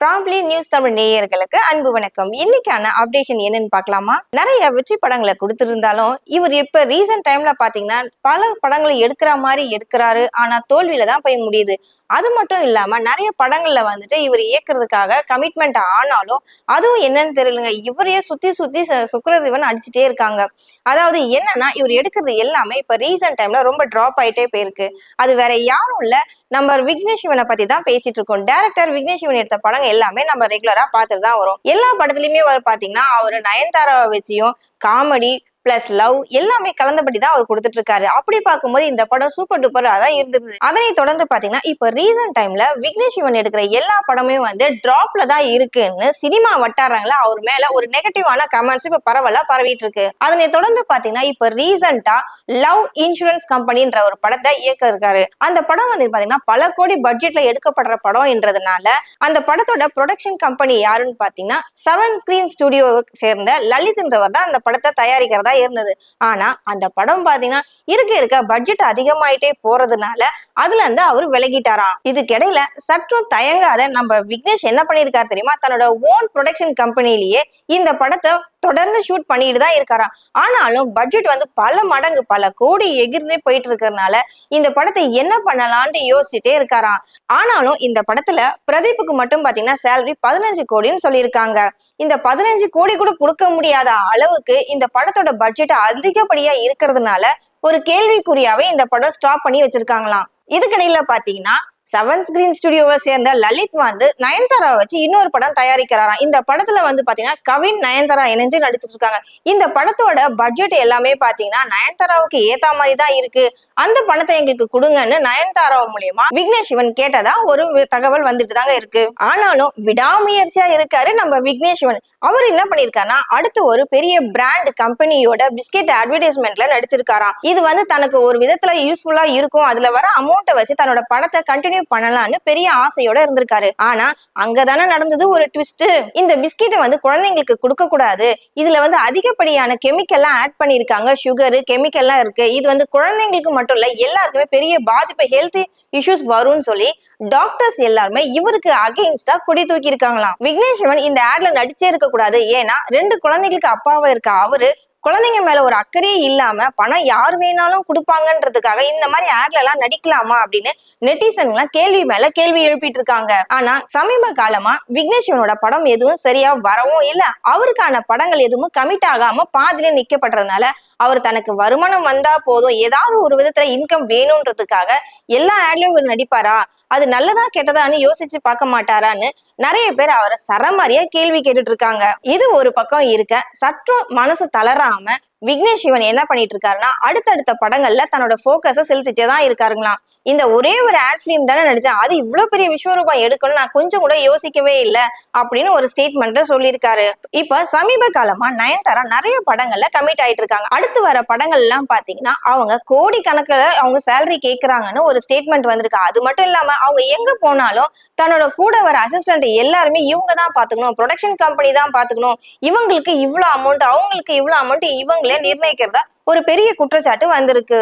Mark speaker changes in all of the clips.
Speaker 1: ப்ராம்ப்ளி news Tamil நேயர்களுக்கு அன்பு வணக்கம். இன்னைக்கான அப்டேஷன் என்னன்னு பார்க்கலாமா? நிறைய வெற்றி படங்களை கொடுத்திருந்தாலும் இவர் இப்ப ரீசன்ட் டைம்ல பாத்தீங்கன்னா பல படங்களை எடுக்கிற மாதிரி எடுக்கிறாரு. ஆனா தோல்வியில தான் போய் முடியுது. அது மட்டும் இல்லாம நிறைய படங்கள்ல வந்துட்டு இவர் இயக்குறதுக்காக கமிட்மெண்ட் ஆனாலும் அதுவும் என்னன்னு தெரியலங்க. இவரையே சுத்தி சுத்தி ச- சுக்கிரதேவன் அடிச்சுட்டே இருக்காங்க. அதாவது என்னன்னா இவர் எடுக்கிறது எல்லாமே இப்ப ரீசன்ட் டைம்ல ரொம்ப டிராப் ஆயிட்டே போயிருக்கு. அது வேற யாரும் இல்ல. நம்ம விக்னேஷ் சிவனை பத்தி தான் பேசிட்டு இருக்கோம். டேரக்டர் விக்னேஷ் சிவன் எடுத்த படம் எல்லாமே நம்ம ரெகுலரா பார்த்துட்டு தான் வரும். எல்லா படத்துலயுமே அவர் பாத்தீங்கன்னா அவர் நயன்தாராவை வச்சியும் காமெடி பிளஸ் லவ் எல்லாமே கலந்தபடி தான் அவர் கொடுத்துட்டு இருக்காரு அப்படி பார்க்கும்போது இந்த படம் சூப்பர் டூப்பரா தான் இருந்தது அதனை தொடர்ந்து பாத்தீங்கன்னா இப்போ ரீசன்ட் டைம்ல விக்னேஷ் சிவன் எடுக்கிற எல்லா படமே வந்து டிராப்ல தான் இருக்குன்னு சினிமா வட்டாரங்கள அவர் மேல ஒரு நெகட்டிவான கமெண்ட்ஸ் இப்ப பரவலா பரவிட்டு இருக்கு அதனை தொடர்ந்து பாத்தீங்கன்னா இப்ப ரீசெண்டா லவ் இன்சூரன்ஸ் கம்பெனின்ற ஒரு படத்தை இயக்க இருக்காரு. அந்த படம் வந்து பாத்தீங்கன்னா பல கோடி பட்ஜெட்ல எடுக்கப்படுற படம்ன்றதுனால அந்த படத்தோட ப்ரொடக்ஷன் கம்பெனி யாருன்னு பாத்தீங்கன்னா செவன் ஸ்கிரீன் ஸ்டுடியோ சேர்ந்த லலித்ன்றவர் தான் அந்த படத்தை தயாரிக்கிறதா இருந்தது. ஆனா அந்த படம் பாத்தீங்கன்னா இருக்க இருக்க. பட்ஜெட் அதிகமாயிட்டே போறதுனால அதுல இருந்து அவர் விலகிட்டாராம் இதுக்கிடையில சற்றும் தயங்காத நம்ம விக்னேஷ் என்ன பண்ணிருக்காரு தெரியுமா? தன்னோட ஓன் ப்ரொடக்ஷன் கம்பெனிலேயே இந்த படத்தை தொடர்ந்து ஷூட் பண்ணிட்டு தான் இருக்காராம். ஆனாலும் பட்ஜெட் வந்து பல மடங்கு பல கோடி எகிர்ந்தே போயிட்டு இருக்கிறதுனால இந்த படத்தை என்ன பண்ணலாம்னு யோசிச்சுட்டே இருக்காராம். ஆனாலும் இந்த படத்துல பிரதீப்புக்கு மட்டும் பாத்தீங்கன்னா சேலரி பதினஞ்சு கோடின்னு சொல்லியிருக்காங்க. இந்த பதினஞ்சு கோடி கூட கொடுக்க முடியாத அளவுக்கு இந்த படத்தோட பட்ஜெட் அதிகப்படியா இருக்கிறதுனால ஒரு கேள்விக்குறியாவே இந்த படம் ஸ்டாப் பண்ணி வச்சிருக்காங்களாம். இதுக்கிடையில பாத்தீங்கன்னா செவன் ஸ்கிரீன் ஸ்டுடியோவை சேர்ந்த லலித் வந்து நயன்தாராவை வச்சு இன்னொரு படம் தயாரிக்கிறாராம். இந்த படத்துல வந்து பாத்தீங்கன்னா கவின் நயன்தாரா இணைஞ்சு நடிச்சிட்டு இருக்காங்க இந்த படத்தோட பட்ஜெட் எல்லாமே பாத்தீங்கன்னா நயன்தாராவுக்கு ஏத்த மாதிரி தான் இருக்கு. அந்த பணத்தை எங்களுக்கு கொடுங்கன்னு நயன்தாரா மூலியமா விக்னேஷ் சிவன் கேட்டதா ஒரு தகவல் வந்துட்டு தாங்க இருக்கு. ஆனாலும் விடாமுயற்சியா இருக்காரு நம்ம விக்னேஷ் சிவன் அவர் என்ன பண்ணிருக்காருன்னா அடுத்து ஒரு பெரிய பிராண்ட் கம்பெனியோட பிஸ்கெட் அட்வர்டைஸ்மெண்ட்ல நடிச்சிருக்காராம். இது வந்து தனக்கு ஒரு விதத்துல யூஸ்ஃபுல்லா இருக்கும். அதுல வர அமௌண்ட்டை வச்சு தன்னோட படத்தை கண்டினியூ பண்ணலாம்னு பெரிய ஆசையோட இருந்திருக்காரு. ஆனா அங்கதானே நடந்தது ஒரு ட்விஸ்ட் இந்த பிஸ்கெட்டை வந்து குழந்தைங்களுக்கு கொடுக்க கூடாது. இதுல வந்து அதிகப்படியான கெமிக்கல்லாம் ஆட் பண்ணிருக்காங்க சுகர் கெமிக்கல்லாம் இருக்கு. இது வந்து குழந்தைங்களுக்கு மட்டும் இல்ல எல்லாருக்குமே பெரிய பாதிப்பு ஹெல்த் இஷ்யூஸ் வரும்னு சொல்லி டாக்டர்ஸ் எல்லாருமே இவருக்கு அகைன்ஸ்டா கொடி தூக்கி இருக்காங்களாம் விக்னேஷ் சிவன் இந்த ஆட்ல நடிச்சே இருக்க கூடாது ஏன்னா ரெண்டு குழந்தைகளுக்கு அப்பாவா இருக்க அவரு குழந்தைங்க மேல ஒரு அக்கறையே இல்லாம பணம் யார் வேணாலும் கொடுப்பாங்கன்றதுக்காக இந்த மாதிரி ஆட்ல எல்லாம் நடிக்கலாமா அப்படின்னு நெட்டிசன்லாம் கேள்வி மேல கேள்வி எழுப்பிட்டு இருக்காங்க. ஆனா சமீப காலமா விக்னேஷ் சிவனோட படம் எதுவும் சரியா வரவும் இல்ல. அவருக்கான படங்கள் எதுவும் கமிட் ஆகாம பாதிலே நிக்கப்படுறதுனால அவர் தனக்கு வருமானம் வந்தா போதும். ஏதாவது ஒரு விதத்துல இன்கம் வேணும்ன்றதுக்காக எல்லா ஆட்லயும் இவர் நடிப்பாரா? அது நல்லதா கெட்டதான்னு யோசிச்சு பார்க்க மாட்டாரான்னு நிறைய பேர் அவரை சரமாரியா கேள்வி கேட்டுட்டு இருக்காங்க. இது ஒரு பக்கம் இருக்க சற்றும் மனசு தளராம விக்னேஷ் சிவன் என்ன பண்ணிட்டு இருக்காருன்னா அடுத்தடுத்த படங்கள்ல தன்னோட போக்கஸ செலுத்திட்டே தான் இருக்காருங்களாம். இந்த ஒரே ஒரு ஆட் ஃபிலிம் தானே நடிச்சேன் அது இவ்வளவு பெரிய விஸ்வரூபம் எடுக்கணும்னு நான் கொஞ்சம் கூட யோசிக்கவே இல்லை அப்படின்னு ஒரு ஸ்டேட்மெண்ட்ல சொல்லியிருக்காரு. இப்ப சமீப காலமா நயன்தாரா நிறைய படங்கள்ல கமிட் ஆயிட்டு இருக்காங்க அடுத்து வர படங்கள் எல்லாம் பாத்தீங்கன்னா அவங்க கோடி கணக்குல அவங்க சேலரி கேக்குறாங்கன்னு ஒரு ஸ்டேட்மெண்ட் வந்திருக்கு. அது மட்டும் இல்லாம அவங்க எங்க போனாலும் தன்னோட கூட வர அசிஸ்டன்ட் எல்லாருமே இவங்க தான் பாத்துக்கணும். ப்ரொடக்ஷன் கம்பெனி தான் பாத்துக்கணும். இவங்களுக்கு இவ்வளவு அமௌண்ட் அவங்களுக்கு இவ்வளவு அமௌண்ட் அவங்களே நிர்ணயிக்கிறதா ஒரு பெரிய குற்றச்சாட்டு வந்திருக்கு.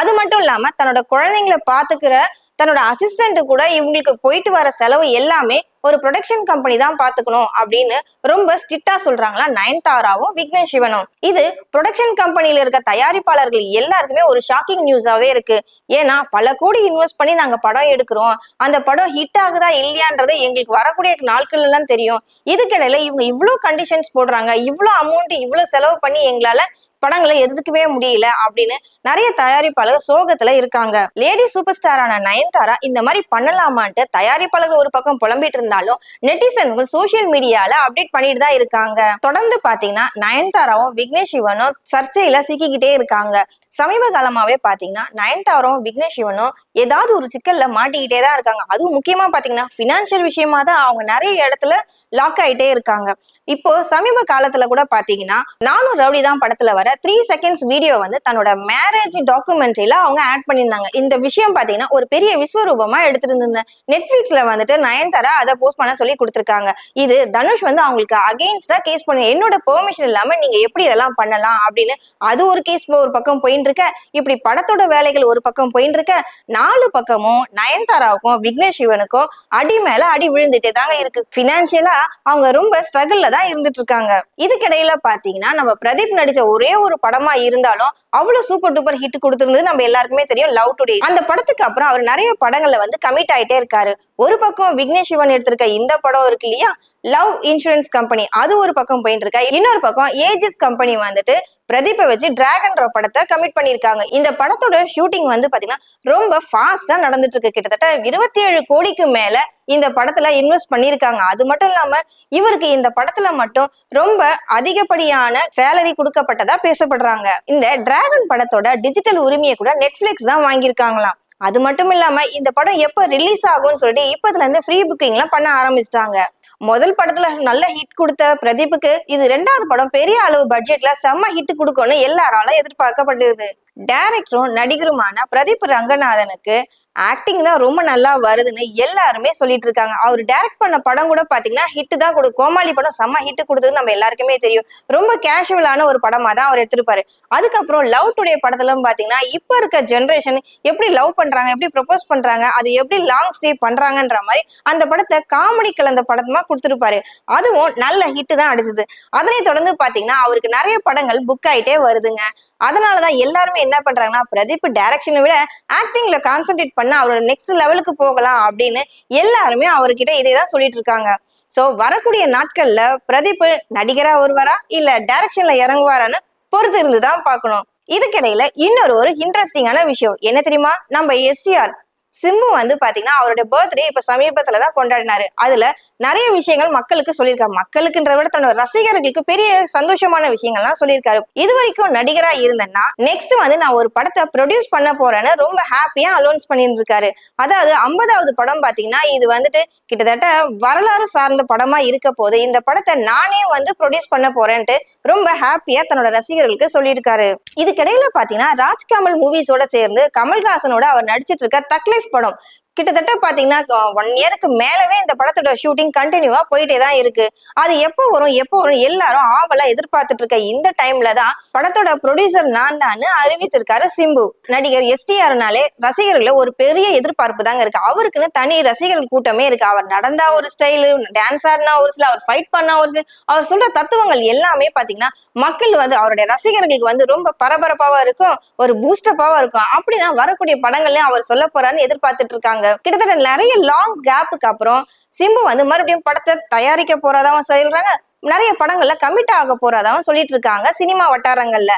Speaker 1: அது மட்டும் இல்லாம தன்னோட குழந்தைங்களை பாத்துக்கிற தன்னோட அசிஸ்டன்ட் கூட இவங்களுக்கு போயிட்டு வர செலவு எல்லாமே ஒரு ப்ரொடக்ஷன் கம்பெனி தான் பாத்துக்கணும் அப்படின்னு ரொம்ப ஸ்ட்ரிக்டா சொல்றாங்களா நயன்தாராவும் விக்னேஷ் சிவனும். இது ப்ரொடக்ஷன் கம்பெனியில இருக்க தயாரிப்பாளர்கள் எல்லாருக்குமே ஒரு ஷாக்கிங் நியூஸாவே இருக்கு. ஏன்னா பல கோடி இன்வெஸ்ட் பண்ணி நாங்க படம் எடுக்கிறோம். அந்த படம் ஹிட் ஆகுதா இல்லையான்றது எங்களுக்கு வரக்கூடிய நாட்கள் எல்லாம் தெரியும். இதுக்கிடையில இவங்க இவ்ளோ கண்டிஷன்ஸ் போடுறாங்க இவ்ளோ அமௌண்ட் இவ்வளவு செலவு பண்ணி எங்களால படங்களை எதிர்க்கவே முடியல அப்படின்னு நிறைய தயாரிப்பாளர் சோகத்துல இருக்காங்க. லேடி சூப்பர் ஸ்டாரான நயன்தாரா இந்த மாதிரி பண்ணலாமான்ட்டு தயாரிப்பாளர்கள் ஒரு பக்கம் புலம்பிட்டு இருந்தாலும் நெட்டிசன்கள் சோசியல் மீடியால அப்டேட் பண்ணிட்டு தான் இருக்காங்க. தொடர்ந்து பாத்தீங்கன்னா நயன்தாராவும் விக்னேஷ் சிவனும் சர்ச்சையில சிக்கிக்கிட்டே இருக்காங்க. சமீப காலமாவே பாத்தீங்கன்னா நயன்தாராவும் விக்னேஷ் சிவனும் ஏதாவது ஒரு சிக்கல்ல மாட்டிக்கிட்டே தான் இருக்காங்க. அதுவும் முக்கியமா பாத்தீங்கன்னா பினான்சியல் விஷயமா தான் அவங்க நிறைய இடத்துல லாக் ஆயிட்டே இருக்காங்க. இப்போ சமீப காலத்துல கூட பாத்தீங்கன்னா நானும் ரவுடி தான் படத்துல வர த்ரீ செகண்ட்ஸ் வீடியோ வந்து தன்னோட மேரேஜ் டாக்குமெண்ட்ரியில அவங்க ஆட் பண்ணியிருந்தாங்க. இந்த விஷயம் பாத்தீங்கன்னா ஒரு பெரிய விஸ்வரூபமா எடுத்துட்டு இருந்தேன் நெட்ஃபிளிக்ஸ்ல வந்துட்டு நயன்தாரா அதை போஸ்ட் பண்ண சொல்லி கொடுத்துருக்காங்க. இது தனுஷ் வந்து அவங்களுக்கு அகெயின்ஸ்டா கேஸ் பண்ண என்னோட பெர்மிஷன் இல்லாம நீங்க எப்படி இதெல்லாம் பண்ணலாம் அப்படின்னு அது ஒரு கேஸ் ஒரு பக்கம் போயின்னு இருக்க இப்படி படத்தோட வேலைகள் ஒரு பக்கம் போயின்னு இருக்க நாலு பக்கமும் நயன்தாராவுக்கும் விக்னேஷ் சிவனுக்கும் அடி மேல அடி விழுந்துட்டே தாங்க இருக்கு பினான்சியலா அவங்க ரொம்ப ஸ்ட்ரகிள்ல தான் இருந்துட்டு இருக்காங்க இதுக்கிடையில பாத்தீங்கன்னா நம்ம பிரதீப் நடிச்ச ஒரே ஒரு படமா இருந்தாலும் அவ்வளவு சூப்பர் டூப்பர் ஹிட் கொடுத்திருந்தது நம்ம எல்லாருக்குமே தெரியும் லவ் டுடே அந்த படத்துக்கு அப்புறம் அவர் நிறைய படங்கள்ல வந்து கமிட் ஆயிட்டே இருக்காரு. ஒரு பக்கம் விக்னேஷ் சிவன் எடுத்திருக்க இந்த படம் இருக்கு இல்லையா? லவ் இன்சூரன்ஸ் கம்பெனி அது ஒரு பக்கம் போயிட்டு இருக்கா இன்னொரு பக்கம் ஏஜஸ் கம்பெனி வந்துட்டு பிரதீப்பை வச்சு டிராகன்ற படத்தை கமிட் பண்ணியிருக்காங்க. இந்த படத்தோட ஷூட்டிங் வந்து பாத்தீங்கன்னா ரொம்ப ஃபாஸ்டா நடந்துட்டு இருக்கு. கிட்டத்தட்ட இருபத்தி ஏழு கோடிக்கு மேல இந்த படத்துல இன்வெஸ்ட் பண்ணியிருக்காங்க. அது மட்டும் இல்லாம இவருக்கு இந்த படத்துல மட்டும் ரொம்ப அதிகப்படியான சேலரி கொடுக்கப்பட்டதா பேசப்படுறாங்க. இந்த டிராகன் படத்தோட டிஜிட்டல் உரிமையை கூட நெட்ஃபிளிக்ஸ் தான் வாங்கியிருக்காங்களாம். அது மட்டும் இல்லாம இந்த படம் எப்ப ரிலீஸ் ஆகும்னு சொல்லிட்டு இப்பதுல இருந்து ஃப்ரீ புக்கிங் எல்லாம் பண்ண ஆரம்பிச்சிட்டாங்க. முதல் படத்துல நல்ல ஹிட் கொடுத்த பிரதீப்புக்கு இது ரெண்டாவது படம் பெரிய அளவு பட்ஜெட்ல செம்ம ஹிட் கொடுக்கும்னு எல்லாராலும் எதிர்பார்க்கப்படுது டைரக்டரும் நடிகருமான பிரதீப் ரங்கநாதனுக்கு ஆக்டிங் தான் ரொம்ப நல்லா வருதுன்னு எல்லாருமே சொல்லிட்டு இருக்காங்க அவர் டைரக்ட் பண்ண படம் கூட பாத்தீங்கன்னா ஹிட் தான் கொடு கோமாளி படம் செம்ம ஹிட் கொடுத்தது நம்ம எல்லாருக்குமே தெரியும். ரொம்ப கேஷுவலான ஒரு படமா தான் அவர் எடுத்திருப்பாரு. அதுக்கப்புறம் லவ் டுடே படத்துல பாத்தீங்கன்னா இப்ப இருக்க ஜென்ரேஷன் எப்படி லவ் பண்றாங்க எப்படி ப்ரொபோஸ் பண்றாங்க அது எப்படி லாங் ஸ்டே பண்றாங்கன்ற மாதிரி அந்த படத்தை காமெடி கலந்த படமா கொடுத்திருப்பாரு. அதுவும் நல்ல ஹிட் தான் அடிச்சது. அதனை தொடர்ந்து பாத்தீங்கன்னா அவருக்கு நிறைய படங்கள் புக் ஆயிட்டே வருதுங்க. அதனாலதான் எல்லாருமே என்ன பண்றாங்கன்னா பிரதீப் டைரக்ஷனை விட ஆக்டிங்ல கான்சென்ட்ரேட் பண்ண அவரோட நெக்ஸ்ட் லெவலுக்கு போகலாம் அப்படின்னு எல்லாருமே அவர்கிட்ட இதே தான் சொல்லிட்டு இருக்காங்க. சோ வரக்கூடிய நாட்கள்ல பிரதீப் நடிகரா வருவாரா? இல்ல டைரக்ஷன்ல இறங்குவாரான்னு பொறுத்து இருந்து தான் பார்க்கணும். இதுக்கிடையில இன்னொரு ஒரு இன்ட்ரெஸ்டிங்கான விஷயம். என்ன தெரியுமா? நம்ம எஸ்டிஆர் சிம்பு வந்து பாத்தீங்கன்னா அவருடைய பர்த்டே இப்ப சமீபத்துல தான் கொண்டாடினாரு. அதுல நிறைய விஷயங்கள் மக்களுக்கு சொல்லியிருக்காரு. மக்களுக்குன்ற விட தன்னோட ரசிகர்களுக்கு பெரிய சந்தோஷமான விஷயங்கள்லாம் சொல்லியிருக்காரு. இது வரைக்கும் நடிகரா இருந்தேன்னா நெக்ஸ்ட் வந்து நான் ஒரு படத்தை ப்ரொடியூஸ் பண்ண போறேன்னு ரொம்ப ஹாப்பியா அலௌன்ஸ் பண்ணியிருக்காரு அதாவது ஐம்பதாவது படம் பாத்தீங்கன்னா இது வந்துட்டு கிட்டத்தட்ட வரலாறு சார்ந்த படமா இருக்க போது இந்த படத்தை நானே வந்து ப்ரொடியூஸ் பண்ண போறேன்ட்டு ரொம்ப ஹாப்பியா தன்னோட ரசிகர்களுக்கு சொல்லியிருக்காரு. இதுக்கிடையில பாத்தீங்கன்னா ராஜ்கமல் மூவிஸோட சேர்ந்து கமல்ஹாசனோட அவர் நடிச்சிட்டு இருக்க தக்லைஃப் படம் கிட்டத்தட்ட பாத்தீங்கன்னா ஒன் இயருக்கு மேலவே இந்த படத்தோட ஷூட்டிங் கண்டினியூவா போயிட்டே தான் இருக்கு. அது எப்போ வரும் எப்போ வரும் எல்லாரும் ஆவலா எதிர்பார்த்துட்டு இருக்க இந்த டைம்ல தான் படத்தோட ப்ரொடியூசர் நான் தான் அறிவிச்சிருக்காரு சிம்பு. நடிகர் எஸ்டிஆர்னாலே ரசிகர்கள ஒரு பெரிய எதிர்பார்ப்பு தாங்க இருக்கு. அவருக்குன்னு தனி ரசிகர்கள் கூட்டமே இருக்கு. அவர் நடந்தா ஒரு ஸ்டைலு டான்ஸ் ஆடினா ஒரு சில அவர் ஃபைட் பண்ணா ஒரு சில அவர் சொல்ற தத்துவங்கள் எல்லாமே பாத்தீங்கன்னா மக்கள் வந்து அவருடைய ரசிகர்களுக்கு வந்து ரொம்ப பரபரப்பாவா இருக்கும் ஒரு பூஸ்டப்பாவா இருக்கும். அப்படிதான் வரக்கூடிய படங்கள்லயும் அவர் சொல்ல போறாருன்னு எதிர்பார்த்துட்டு இருக்காங்க. கிட்டத்தட்ட நிறைய லாங் கேப்புக்கு அப்புறம் சிம்பு வந்து மறுபடியும் படத்தை தயாரிக்க போறதாவும் சொல்றாங்க. நிறைய படங்கள்ல கமிட் ஆக போறதாவும் சொல்லிட்டு இருக்காங்க சினிமா வட்டாரங்கள்ல.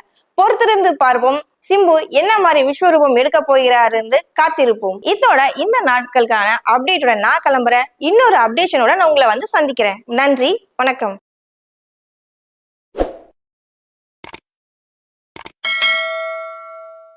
Speaker 1: பொறுத்திருந்து பார்ப்போம். சிம்பு என்ன மாதிரி விஸ்வரூபம் எடுக்க போகிறாருந்து காத்திருப்போம். இதோட இந்த நாட்களுக்கான அப்டேட்டோட நான் கிளம்புறேன். இன்னொரு அப்டேஷனோட நான் உங்களை வந்து சந்திக்கிறேன். நன்றி. வணக்கம்.